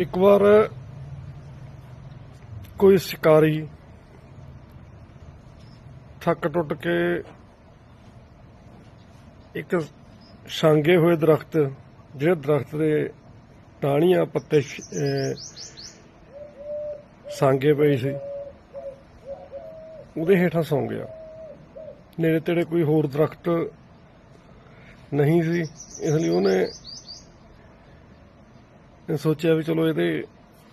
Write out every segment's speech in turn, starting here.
ਇੱਕ ਵਾਰ ਕੋਈ ਸ਼ਿਕਾਰੀ ਥੱਕ ਟੁੱਟ ਕੇ ਇੱਕ ਸਾਂਗੇ ਹੋਏ ਦਰਖਤ, ਜਿਹੜੇ ਦਰਖਤ ਦੇ ਟਾਹਣੀਆਂ ਪੱਤੇ ਸਾਂਗੇ ਪਏ ਸੀ, ਉਹਦੇ ਹੇਠਾਂ ਸੌਂ ਗਿਆ। ਨੇੜੇ ਤੇੜੇ ਕੋਈ ਹੋਰ ਦਰਖਤ ਨਹੀਂ ਸੀ, ਇਸ ਲਈ ਉਹਨੇ ਸੋਚਿਆ ਵੀ ਚਲੋ ਇਹਦੇ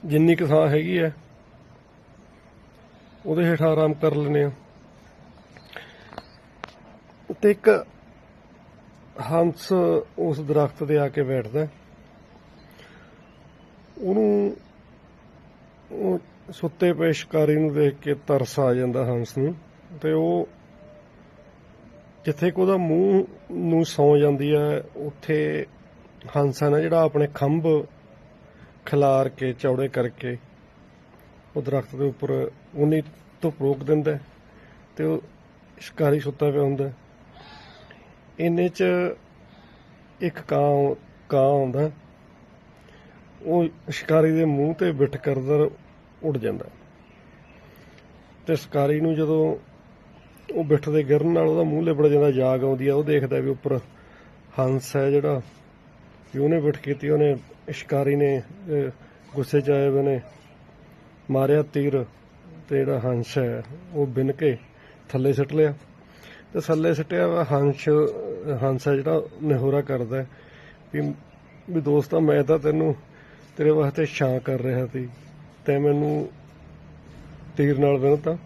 ਜਿੰਨੀ ਕੁ ਥਾਂ ਹੈਗੀ ਹੈ, ਉਹਦੇ ਹੇਠਾਂ ਆਰਾਮ ਕਰ ਲੈਨੇ ਆ ਤੇ ਇੱਕ ਹੰਸ ਉਸ ਦਰਖਤ ਤੇ ਆ ਕੇ ਬੈਠਦਾ ਹੈ। ਉਹਨੂੰ ਉਹ ਸੁੱਤੇ ਪਏ ਸ਼ਿਕਾਰੀ ਨੂੰ ਦੇਖ ਕੇ ਤਰਸ ਆ ਜਾਂਦਾ ਹੰਸ ਨੂੰ, ਤੇ ਉਹ ਜਿੱਥੇ ਕੋ ਉਹਦਾ ਮੂੰਹ ਨੂੰ ਸੌ ਜਾਂਦੀ ਹੈ, ਉੱਥੇ ਹੰਸ ਹੈ ਨਾ ਜਿਹੜਾ ਆਪਣੇ ਖੰਭ ਖਿਲਾਰ ਕੇ, ਚੌੜੇ ਕਰਕੇ ਉਹ ਦਰਖਤ ਦੇ ਉੱਪਰ ਉਨੀ ਧੁੱਪ ਰੋਕ ਦਿੰਦਾ ਤੇ ਉਹ ਸ਼ਿਕਾਰੀ ਸੁੱਤਾ ਪਿਆ ਹੁੰਦਾ ਹੈ। ਇੰਨੇ ਚ ਇੱਕ ਕਾਂ ਕਾਂ ਆਉਂਦਾ ਉਹ ਸ਼ਿਕਾਰੀ ਦੇ ਮੂੰਹ ਤੇ ਬਿਠ ਕਰਦਰ ਉੱਡ ਜਾਂਦਾ ਤੇ ਸ਼ਿਕਾਰੀ ਨੂੰ ਜਦੋਂ ਉਹ ਬਿੱਠ ਦੇ ਗਿਰਨ ਨਾਲ ਉਹਦਾ ਮੂੰਹ ਲਿਬੜ ਜਾਂਦਾ, ਜਾਗ ਆਉਂਦੀ ਆ ਉਹ ਦੇਖਦਾ ਵੀ ਉੱਪਰ ਹੰਸ ਹੈ ਜਿਹੜਾ। ਵੀ ਉਹਨੇ ਬਿੱਠ ਕੀਤੀ, ਉਹਨੇ ਸ਼ਿਕਾਰੀ ਨੇ ਗੁੱਸੇ ਚ ਆਏ ਹੋਏ ਨੇ, ਮਾਰਿਆ ਤੀਰ ਤੇ ਜਿਹੜਾ ਹੰਸ ਹੈ, ਉਹ ਬਿਨ ਕੇ ਥੱਲੇ ਸਿੱਟ ਲਿਆ। ਤੇ ਥੱਲੇ ਸਿੱਟਿਆ ਵਾ ਹੰਸ ਹੰਸ ਹੈ ਜਿਹੜਾ ਨਿਹੋਰਾ ਕਰਦਾ ਵੀ ਵੀ ਦੋਸਤਾ, ਮੈਂ ਤਾਂ ਤੈਨੂੰ ਤੇਰੇ ਵਾਸਤੇ ਛਾਂ ਕਰ ਰਿਹਾ ਸੀ, ਤੇ ਮੈਨੂੰ ਤੀਰ ਨਾਲ ਵਿਨਤਾ।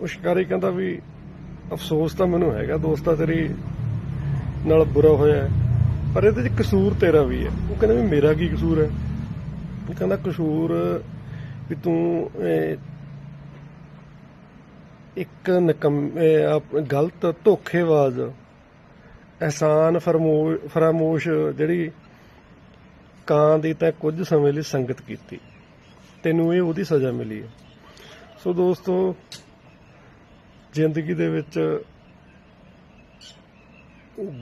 ਉਹ ਸ਼ਿਕਾਰੀ ਕਹਿੰਦਾ ਵੀ, ਅਫਸੋਸ ਤਾਂ ਮੈਨੂੰ ਹੈਗਾ, ਦੋਸਤਾ ਤੇਰੀ ਨਾਲ ਬੁਰਾ ਹੋਇਆ ਪਰ ਇਹਦੇ 'ਚ ਕਸੂਰ ਤੇਰਾ ਵੀ ਹੈ। ਉਹ ਕਹਿੰਦਾ ਵੀ ਮੇਰਾ ਕੀ ਕਸੂਰ ਹੈ? ਉਹ ਕਹਿੰਦਾ ਕਸੂਰ ਵੀ ਤੂੰ ਇੱਕ ਨਕਮ ਗਲਤ ਧੋਖੇਬਾਜ਼, ਅਹਿਸਾਨ ਫਰਮੋ, ਫਰਾਮੋਸ਼ ਜਿਹੜੀ ਕਾਂ ਦੀ ਤਾਂ ਕੁਝ ਸਮੇਂ ਲਈ ਸੰਗਤ ਕੀਤੀ। ਤੈਨੂੰ ਇਹ ਉਹਦੀ ਸਜ਼ਾ ਮਿਲੀ ਹੈ। ਸੋ ਦੋਸਤੋ, ਜ਼ਿੰਦਗੀ ਦੇ ਵਿੱਚ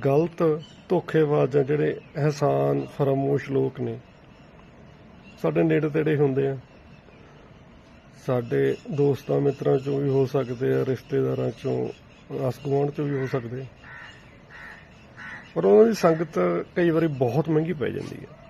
ਗਲਤ ਧੋਖੇਬਾਜ਼ ਆ ਜਿਹੜੇ ਅਹਿਸਾਨ, ਫਰਮੋਸ਼ ਲੋਕ ਨੇ। ਸਾਡੇ ਨੇੜੇ ਤੇੜੇ ਹੁੰਦੇ ਆ। ਸਾਡੇ ਦੋਸਤਾਂ ਮਿੱਤਰਾਂ ਚੋਂ ਵੀ ਹੋ ਸਕਦੇ ਆ, ਰਿਸ਼ਤੇਦਾਰਾਂ ਚੋਂ, ਆਸ ਗੁਆਂਢ ਚੋਂ ਵੀ ਹੋ ਸਕਦੇ ਪਰ ਉਹਨਾਂ ਦੀ ਸੰਗਤ ਕਈ ਵਾਰੀ ਬਹੁਤ ਮਹਿੰਗੀ ਪੈ ਜਾਂਦੀ ਹੈ